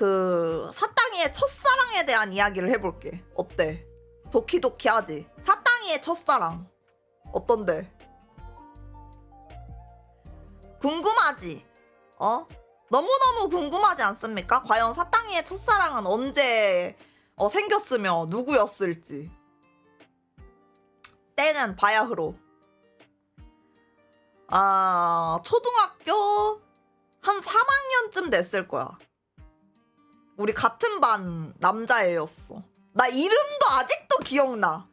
그 사땅이의 첫사랑에 대한 이야기를 해볼게. 어때? 도키도키하지. 사땅이의 첫사랑 어떤데? 궁금하지? 어? 너무너무 궁금하지 않습니까? 과연 사땅이의 첫사랑은 언제 어, 생겼으며 누구였을지. 때는 바야흐로. 아, 초등학교 한 3학년쯤 됐을 거야. 우리 같은 반 남자애였어. 나 이름도 아직도 기억나.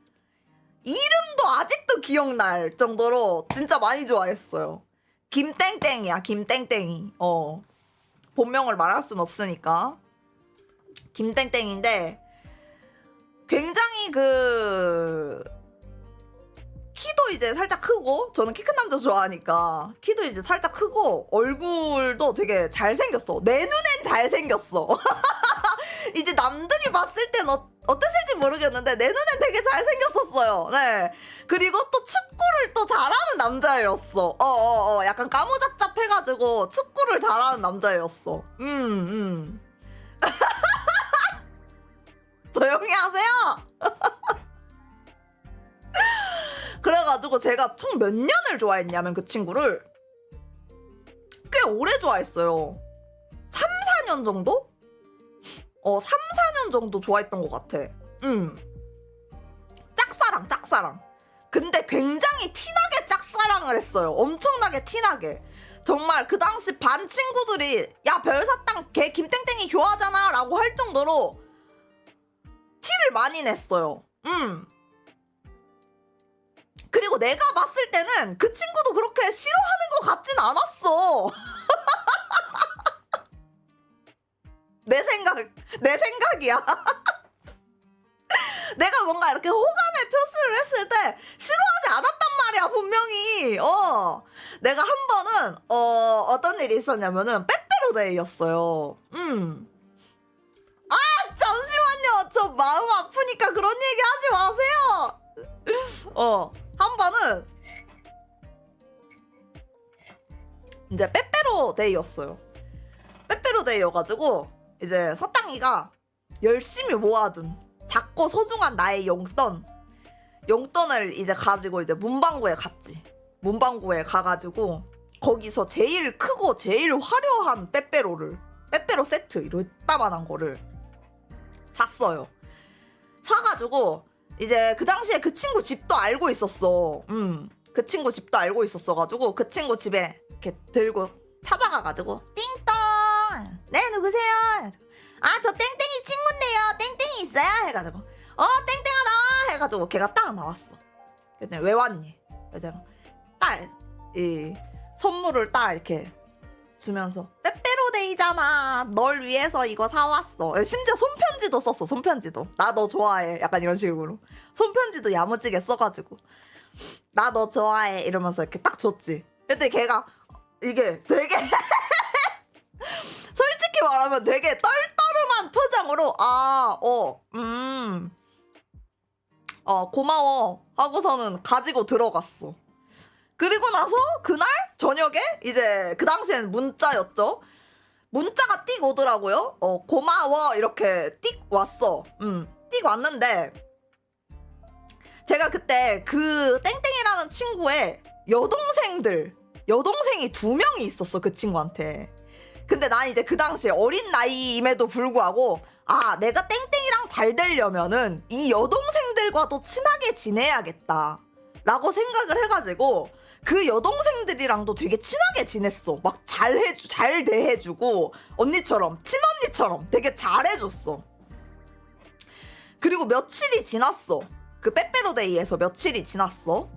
이름도 아직도 기억날 정도로 진짜 많이 좋아했어요. 김땡땡이야, 김땡땡이. 어. 본명을 말할 순 없으니까. 김땡땡인데, 굉장히 그, 키도 이제 살짝 크고, 저는 키 큰 남자 좋아하니까, 키도 이제 살짝 크고, 얼굴도 되게 잘생겼어. 내 눈엔 잘생겼어. 이제 남들이 봤을 땐 어, 어땠을지 모르겠는데 내 눈엔 되게 잘생겼었어요. 네. 그리고 또 축구를 또 잘하는 남자애였어. 어 어 어 약간 까무잡잡해가지고 축구를 잘하는 남자애였어. 음 음. 조용히 하세요. 그래가지고 제가 총 몇 년을 좋아했냐면 그 친구를 꽤 오래 좋아했어요. 3, 4년 정도? 어, 3, 4년 정도 좋아했던 것 같아. 음. 짝사랑, 짝사랑. 근데 굉장히 티나게 짝사랑을 했어요. 엄청나게 티나게. 정말 그 당시 반 친구들이 야 별사탕 걔 김땡땡이 좋아하잖아 라고 할 정도로 티를 많이 냈어요. 음. 내가 봤을 때는 그 친구도 그렇게 싫어하는 것 같진 않았어. 내 생각, 내 생각이야. 내가 뭔가 이렇게 호감의 표시를 했을 때 싫어하지 않았단 말이야, 분명히. 어. 내가 한 번은, 어, 어떤 일이 있었냐면은, 빼빼로데이였어요. 음. 아, 잠시만요. 저 마음 아프니까 그런 얘기 하지 마세요. 어. 한 번은, 이제 빼빼로 데이였어요. 빼빼로 데이여가지고, 이제 서땅이가 열심히 모아둔 작고 소중한 나의 용돈 용돈을 이제 가지고 이제 문방구에 갔지 문방구에 가가지고 거기서 제일 크고 제일 화려한 빼빼로를 빼빼로 세트 이렇다만한 거를 샀어요 사가지고 이제 그 당시에 그 친구 집도 알고 있었어. 음 그 친구 집도 알고 있었어가지고 그 친구 집에 이렇게 들고 찾아가가지고 띵동 네 누구세요? 아 저 땡땡이 친구인데요. 땡땡이 있어요? 해가지고. 어 땡땡아 나와 해가지고 걔가 딱 나왔어. 그랬더니 왜 왔니? 그래서 딱이 선물을 딱 이렇게 주면서 빼빼 로데이잖아. 널 위해서 이거 사왔어. 심지어 손편지도 썼어 손편지도. 나 너 좋아해. 약간 이런 식으로. 손편지도 야무지게 써가지고. 나 너 좋아해. 이러면서 이렇게 딱 줬지. 그랬더니 걔가 이게 되게 솔직히 말하면 되게 떨떠름한 표정으로 아, 어, 음, 어, 고마워 하고서는 가지고 들어갔어. 그리고 나서 그날 저녁에 이제 그 당시엔 문자였죠. 문자가 띡 오더라고요. 어, 고마워 이렇게 띡 왔어. 음, 띡 왔는데 제가 그때 그 땡땡이라는 친구의 여동생들 여동생이 두 명이 있었어 그 친구한테. 근데 난 이제 그 당시에 어린 나이임에도 불구하고 아 내가 땡땡이랑 잘 되려면은 이 여동생들과도 친하게 지내야겠다 라고 생각을 해가지고 그 여동생들이랑도 되게 친하게 지냈어. 막 잘해주 잘 대해주고 언니처럼 친언니처럼 되게 잘해줬어. 그리고 며칠이 지났어. 그 빼빼로데이에서 며칠이 지났어.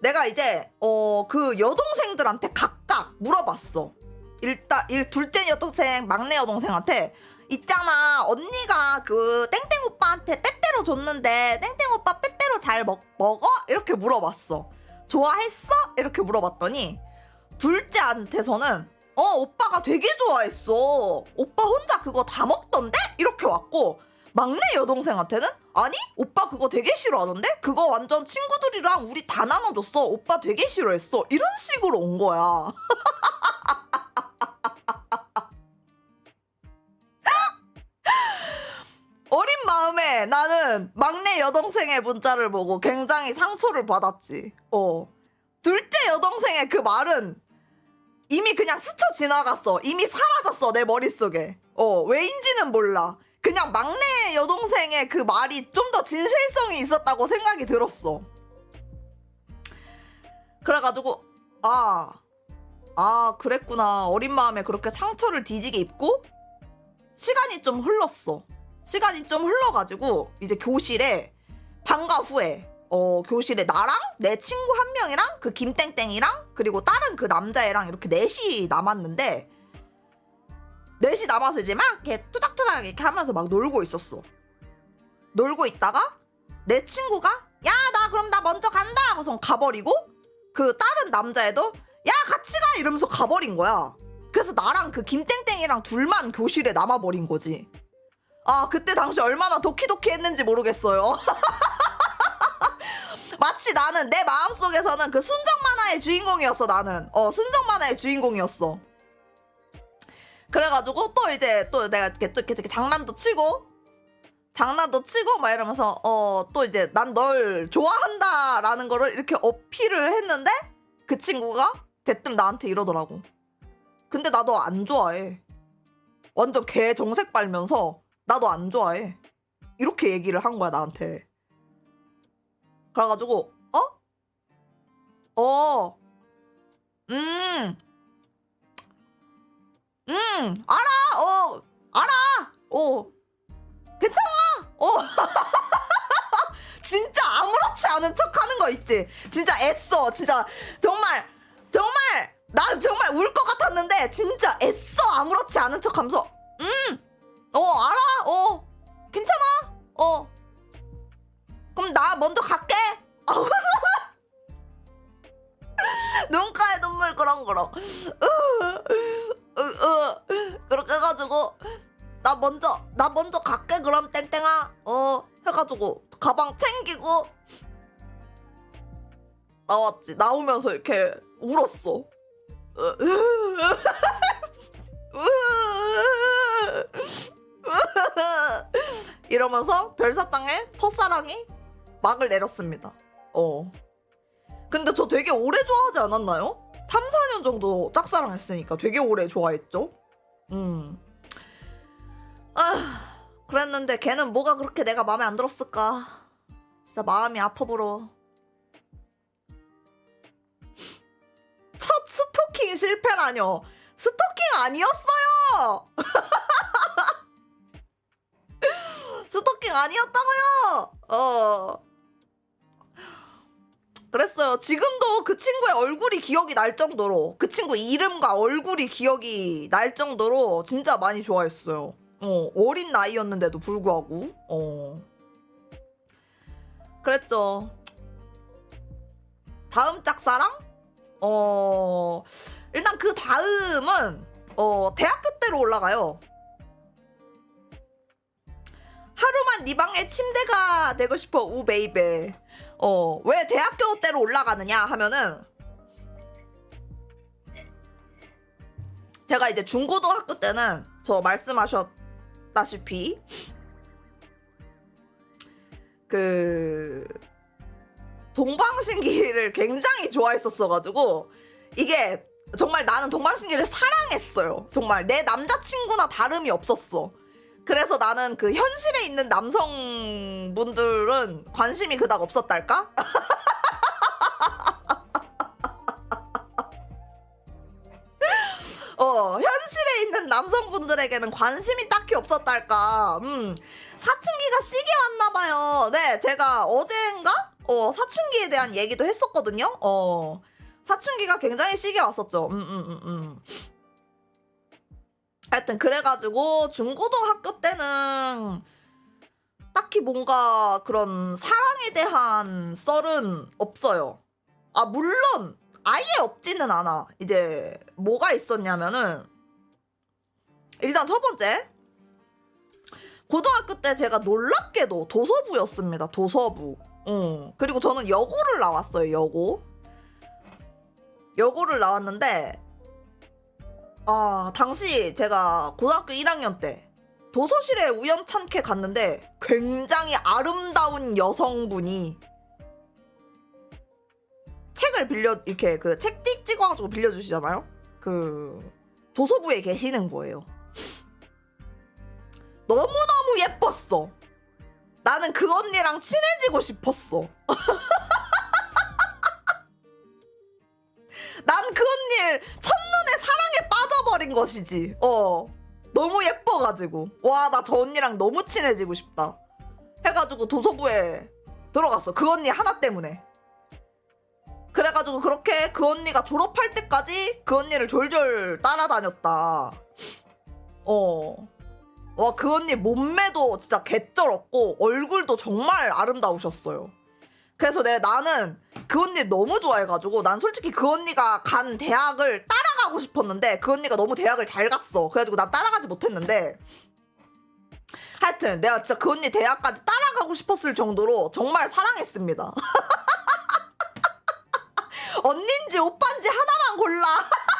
내가 이제 어 그 여동생들한테 각각 물어봤어. 일단 일 둘째 여동생 막내 여동생한테 있잖아 언니가 그 땡땡 오빠한테 빼빼로 줬는데 땡땡 오빠 빼빼로 잘 먹, 먹어? 이렇게 물어봤어 좋아했어? 이렇게 물어봤더니 둘째한테서는 어 오빠가 되게 좋아했어. 오빠 혼자 그거 다 먹던데? 이렇게 왔고 막내 여동생한테는 아니 오빠 그거 되게 싫어하던데? 그거 완전 친구들이랑 우리 다 나눠줬어. 오빠 되게 싫어했어. 이런 식으로 온 거야 나는 막내 여동생의 문자를 보고 굉장히 상처를 받았지. 어. 둘째 여동생의 그 말은 이미 그냥 스쳐 지나갔어. 이미 사라졌어, 내 머릿속에. 어, 왜인지는 몰라. 그냥 막내 여동생의 그 말이 좀 더 진실성이 있었다고 생각이 들었어. 그래가지고, 아, 아, 그랬구나. 어린 마음에 그렇게 상처를 뒤지게 입고, 시간이 좀 흘렀어. 시간이 좀 흘러가지고, 이제 교실에, 방과 후에, 어, 교실에 나랑 내 친구 한 명이랑 그 김땡땡이랑 그리고 다른 그 남자애랑 이렇게 넷이 남았는데 넷이 남아서 이제 막 이렇게 투닥투닥 이렇게 하면서 막 놀고 있었어. 놀고 있다가 내 친구가 야 나 그럼 나 먼저 간다 하고서 가버리고 그 다른 남자애도 야 같이 가 이러면서 가버린 거야. 그래서 나랑 그 김땡땡이랑 둘만 교실에 남아버린 거지. 아 그때 당시 얼마나 도키도키 했는지 모르겠어요. 마치 나는 내 마음속에서는 그 순정 만화의 주인공이었어 나는. 어 순정 만화의 주인공이었어. 그래가지고 또 이제 또 내가 이렇게 또 이렇게, 이렇게 장난도 치고 장난도 치고 막 이러면서 어 또 이제 난 널 좋아한다라는 거를 이렇게 어필을 했는데 그 친구가 대뜸 나한테 이러더라고. 근데 나너안 좋아해. 완전 개 정색 빨면서 나너안 좋아해 이렇게 얘기를 한 거야 나한테 그래가지고 어? 어. 음. 음. 알아. 어. 알아. 어. 괜찮아. 어. 진짜 아무렇지 않은 척 하는 거 있지. 진짜 애써. 진짜 정말 정말 난 정말 울 것 같았는데 진짜 애써 아무렇지 않은 척 하면서 음. 어, 알아. 어. 괜찮아. 어. 그럼 나 먼저 갈게. 하고서 눈가에 눈물 그렁그렁. 그렇게 해가지고 나 먼저 나 먼저 갈게 그럼 땡땡아. 어 해가지고 가방 챙기고 나왔지. 나오면서 이렇게 울었어. 이러면서 별사탕에 첫사랑이 막을 내렸습니다. 어. 근데 저 되게 오래 좋아하지 않았나요? 3, 4년 정도 짝사랑 했으니까 되게 오래 좋아했죠? 음. 아, 그랬는데 걔는 뭐가 그렇게 내가 마음에 안 들었을까? 진짜 마음이 아파 불어. 첫 스토킹 실패라뇨. 스토킹 아니었어요! 스토킹 아니었다고요! 어. 그랬어요. 지금도 그 친구의 얼굴이 기억이 날 정도로 그 친구 이름과 얼굴이 기억이 날 정도로 진짜 많이 좋아했어요. 어, 어린 나이였는데도 불구하고. 어. 그랬죠. 다음 짝사랑? 어, 일단 그 다음은 어, 대학교 때로 올라가요. 하루만 네 방의 침대가 되고 싶어 우 베이베. 어, 왜 대학교 때로 올라가느냐 하면은 제가 이제 중고등학교 때는 저 말씀하셨다시피 그 동방신기를 굉장히 좋아했었어가지고 이게 정말 나는 동방신기를 사랑했어요. 정말 내 남자친구나 다름이 없었어. 그래서 나는 그 현실에 있는 남성분들은 관심이 그닥 없었달까? 어, 현실에 있는 남성분들에게는 관심이 딱히 없었달까? 음, 사춘기가 시게 왔나봐요. 네, 제가 어젠가? 어, 사춘기에 대한 얘기도 했었거든요. 어, 사춘기가 굉장히 시게 왔었죠. 음, 음, 음, 음. 하여튼 그래가지고 중고등학교 때는 딱히 뭔가 그런 사랑에 대한 썰은 없어요. 아 물론 아예 없지는 않아. 이제 뭐가 있었냐면은 일단 첫 번째 고등학교 때 제가 놀랍게도 도서부였습니다. 도서부. 응. 그리고 저는 여고를 나왔어요. 여고. 여고를 나왔는데 아, 당시 제가 고등학교 1학년 때 도서실에 우연찮게 갔는데 굉장히 아름다운 여성분이 책을 빌려 이렇게 그책띡 찍어가지고 빌려주시잖아요. 그 도서부에 계시는 거예요. 너무 너무 예뻤어. 나는 그 언니랑 친해지고 싶었어. 난 그 언니를 빠져 버린 것이지. 어. 너무 예뻐가지고. 와, 나 저 언니랑 너무 친해지고 싶다. 해가지고 도서부에 들어갔어. 그 언니 하나 때문에. 그래가지고 그렇게 그 언니가 졸업할 때까지 그 언니를 졸졸 따라다녔다. 어. 와, 그 언니 몸매도 진짜 개쩔었고, 얼굴도 정말 아름다우셨어요. 그래서 내 나는 그 언니 너무 좋아해가지고, 난 솔직히 그 언니가 간 대학을 따라가고 싶었는데, 그 언니가 너무 대학을 잘 갔어. 그래가지고 나 따라가지 못했는데, 하여튼 내가 진짜 그 언니 대학까지 따라가고 싶었을 정도로 정말 사랑했습니다. 언닌지 오빠인지 하나만 골라.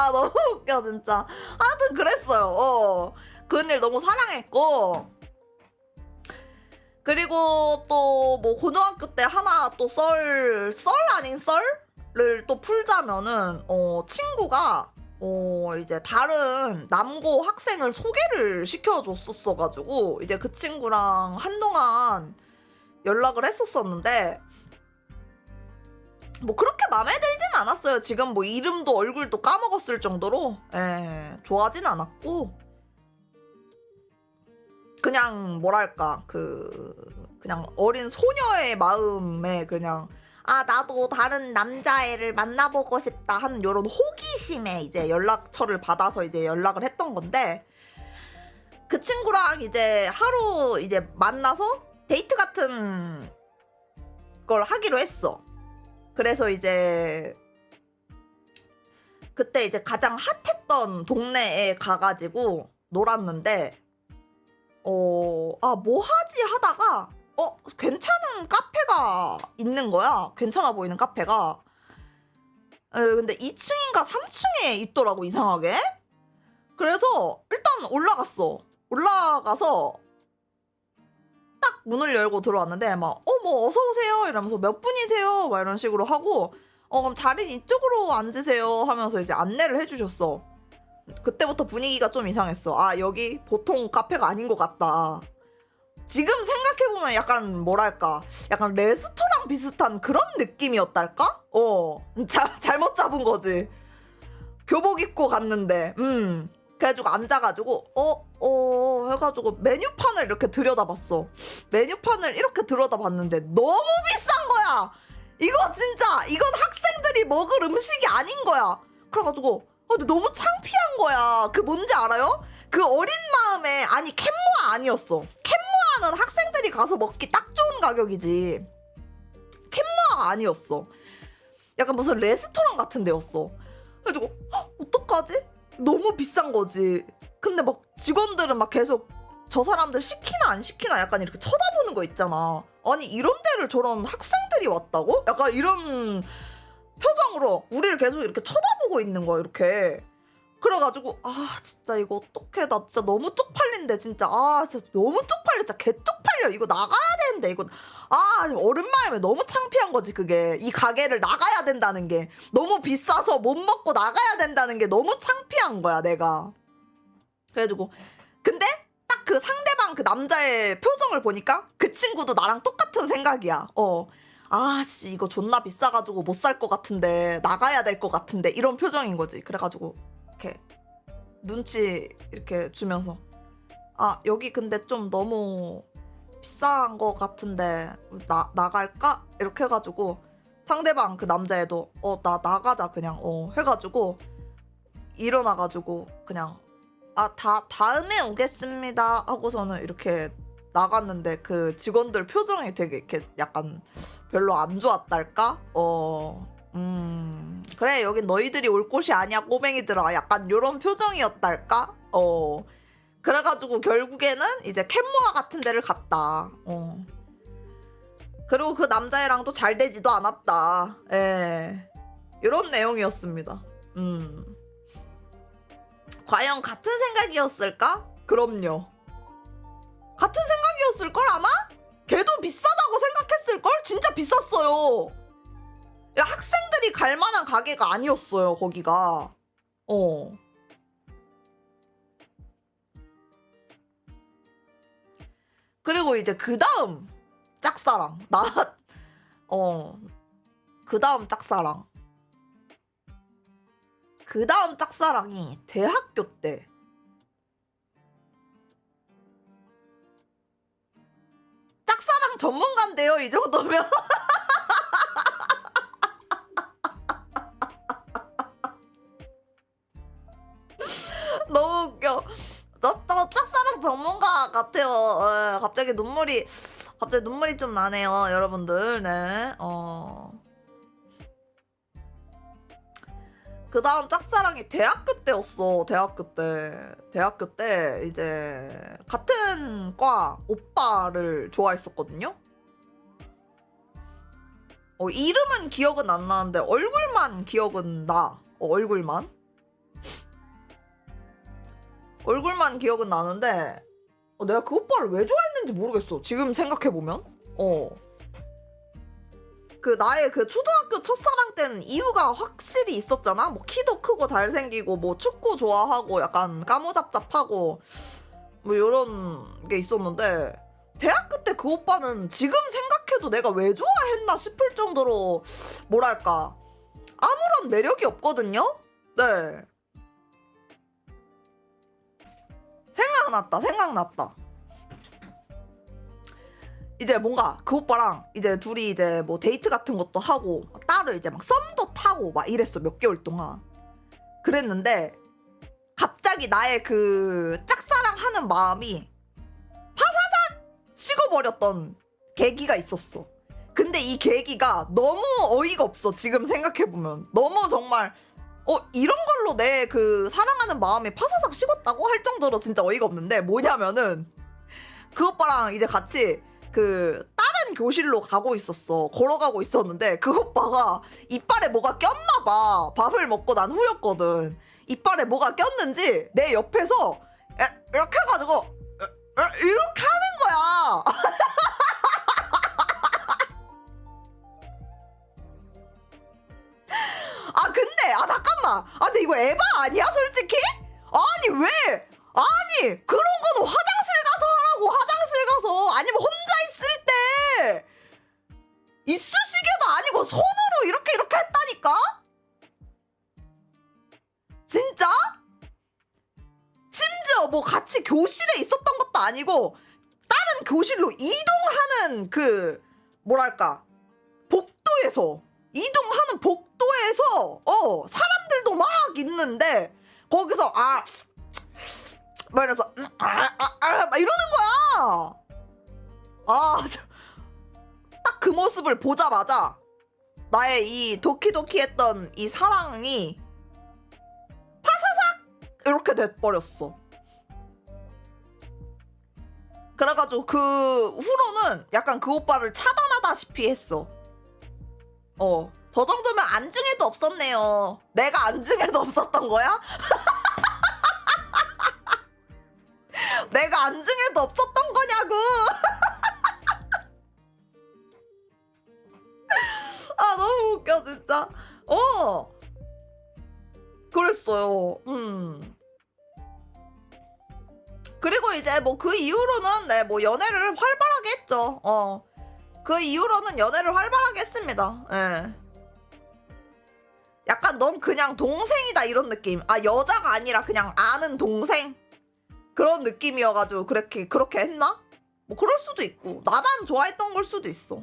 아 너무 웃겨 진짜. 하여튼 그랬어요. 어. 그 언니를 너무 사랑했고. 그리고 또 뭐 고등학교 때 하나 또 썰 썰 아닌 썰을 또 풀자면은 어 친구가 어 이제 다른 남고 학생을 소개를 시켜줬었어 가지고 이제 그 친구랑 한동안 연락을 했었었는데 뭐 그렇게 마음에 들진 않았어요. 지금 뭐 이름도 얼굴도 까먹었을 정도로 예, 좋아하진 않았고 그냥 뭐랄까 그 그냥 어린 소녀의 마음에 그냥 아 나도 다른 남자애를 만나보고 싶다 하는 이런 호기심에 이제 연락처를 받아서 이제 연락을 했던 건데 그 친구랑 이제 하루 이제 만나서 데이트 같은 걸 하기로 했어. 그래서 이제 그때 이제 가장 핫했던 동네에 가가지고 놀았는데 어, 아, 뭐 하지 하다가, 어, 괜찮은 카페가 있는 거야. 괜찮아 보이는 카페가. 에, 근데 2층인가 3층에 있더라고, 이상하게. 그래서 일단 올라갔어. 올라가서 딱 문을 열고 들어왔는데, 막, 어, 뭐, 어서 오세요. 이러면서 몇 분이세요? 막 이런 식으로 하고, 어, 그럼 자리 이쪽으로 앉으세요. 하면서 이제 안내를 해주셨어. 그때부터 분위기가 좀 이상했어. 아, 여기 보통 카페가 아닌 것 같다. 지금 생각해보면 약간 뭐랄까. 약간 레스토랑 비슷한 그런 느낌이었달까? 어. 자, 잘못 잡은 거지. 교복 입고 갔는데, 음. 그래가지고 앉아가지고, 어, 어, 해가지고 메뉴판을 이렇게 들여다봤어. 메뉴판을 이렇게 들여다봤는데 너무 비싼 거야! 이거 진짜, 이건 학생들이 먹을 음식이 아닌 거야. 그래가지고, 아, 근데 너무 창피한 거야. 그 뭔지 알아요? 그 어린 마음에 아니 캔모아 아니었어. 캔모아는 학생들이 가서 먹기 딱 좋은 가격이지. 캔모아가 아니었어. 약간 무슨 레스토랑 같은 데였어. 그래가지고 헉, 어떡하지? 너무 비싼 거지. 근데 막 직원들은 막 계속 저 사람들 시키나 안 시키나 약간 이렇게 쳐다보는 거 있잖아. 아니 이런 데를 저런 학생들이 왔다고? 약간 이런 표정으로 우리를 계속 이렇게 쳐다보고 있는 거야 이렇게 그래가지고 아 진짜 이거 어떡해. 나 진짜 너무 쪽팔린데 진짜. 아 진짜 너무 쪽팔려. 진짜 개 쪽팔려. 이거 나가야 되는데 이거. 아 어른 마음에 너무 창피한 거지 그게. 이 가게를 나가야 된다는 게. 너무 비싸서 못 먹고 나가야 된다는 게 너무 창피한 거야 내가. 그래가지고 근데 딱 그 상대방 그 남자의 표정을 보니까 그 친구도 나랑 똑같은 생각이야. 어. 아씨 이거 존나 비싸가지고 못 살 것 같은데 나가야 될 것 같은데 이런 표정인 거지. 그래가지고 이렇게 눈치 이렇게 주면서. 아 여기 근데 좀 너무 비싼 것 같은데 나 나갈까? 이렇게 해가지고 상대방 그 남자애도 어 나 나가자 그냥 어 해가지고 일어나가지고 그냥 아 다 다음에 오겠습니다 하고서는 이렇게 나갔는데 그 직원들 표정이 되게 이렇게 약간 별로 안 좋았달까? 어, 음, 그래, 여긴 너희들이 올 곳이 아니야, 꼬맹이들아. 약간 요런 표정이었달까? 어, 그래가지고 결국에는 이제 캔모아 같은 데를 갔다. 어. 그리고 그 남자애랑도 잘 되지도 않았다. 예. 이런 내용이었습니다. 음. 과연 같은 생각이었을까? 그럼요. 같은 생각이었을걸 아마? 걔도 비싸다고 생각했을걸? 진짜 비쌌어요. 야, 학생들이 갈 만한 가게가 아니었어요, 거기가. 어. 그리고 이제 그 다음 짝사랑. 나, 어. 그 다음 짝사랑. 그 다음 짝사랑이 대학교 때. 짝사랑 전문가인데요, 이 정도면. 같아요. 예, 갑자기 눈물이, 갑자기 눈물이 좀 나네요, 여러분들. 네, 어. 그 다음 짝사랑이 대학교 때였어, 대학교 때. 대학교 때, 이제, 같은 과 오빠를 좋아했었거든요? 어, 이름은 기억은 안 나는데, 얼굴만 기억은 나. 어, 얼굴만. 얼굴만 기억은 나는데 어, 내가 그 오빠를 왜 좋아했는지 모르겠어. 지금 생각해 보면, 어. 그 나의 그 초등학교 첫사랑 때는 이유가 확실히 있었잖아. 뭐 키도 크고 잘생기고 뭐 축구 좋아하고 약간 까무잡잡하고 뭐 이런 게 있었는데 대학교 때 그 오빠는 지금 생각해도 내가 왜 좋아했나 싶을 정도로 뭐랄까 아무런 매력이 없거든요. 네. 생각났다 생각났다. 이제 뭔가 그 오빠랑 이제 둘이 이제 뭐 데이트 같은 것도 하고 따로 이제 막 썸도 타고 막 이랬어 몇 개월 동안. 그랬는데 갑자기 나의 그 짝사랑하는 마음이 파사삭 식어버렸던 계기가 있었어. 근데 이 계기가 너무 어이가 없어 지금 생각해보면. 너무 정말 어 이런 걸로 내 그 사랑하는 마음이 파사삭 식었다고 할 정도로 진짜 어이가 없는데 뭐냐면은 그 오빠랑 이제 같이 그 다른 교실로 가고 있었어. 걸어가고 있었는데 그 오빠가 이빨에 뭐가 꼈나 봐. 밥을 먹고 난 후였거든. 이빨에 뭐가 꼈는지 내 옆에서 에, 이렇게 해가지고 아니고 다른 교실로 이동하는 그 뭐랄까 복도에서 이동하는 복도에서 어 사람들도 막 있는데 거기서 아 막 이러면서 음, 아, 아, 아, 막 이러는 거야. 아, 딱 그 모습을 보자마자 나의 이 도키도키했던 이 사랑이 파사삭 이렇게 돼버렸어. 그래가지고 그 후로는 약간 그 오빠를 차단하다시피 했어. 어. 저 정도면 안중에도 없었네요. 내가 안중에도 없었던 거야? 내가 안중에도 없었던 거냐고. 아, 너무 웃겨, 진짜. 어. 그랬어요. 음. 그리고 이제 뭐 그 이후로는 네, 뭐 연애를 활발하게 했죠. 어. 그 이후로는 연애를 활발하게 했습니다. 예. 약간 넌 그냥 동생이다 이런 느낌. 아 여자가 아니라 그냥 아는 동생 그런 느낌이어가지고 그렇게 그렇게 했나? 뭐 그럴 수도 있고 나만 좋아했던 걸 수도 있어.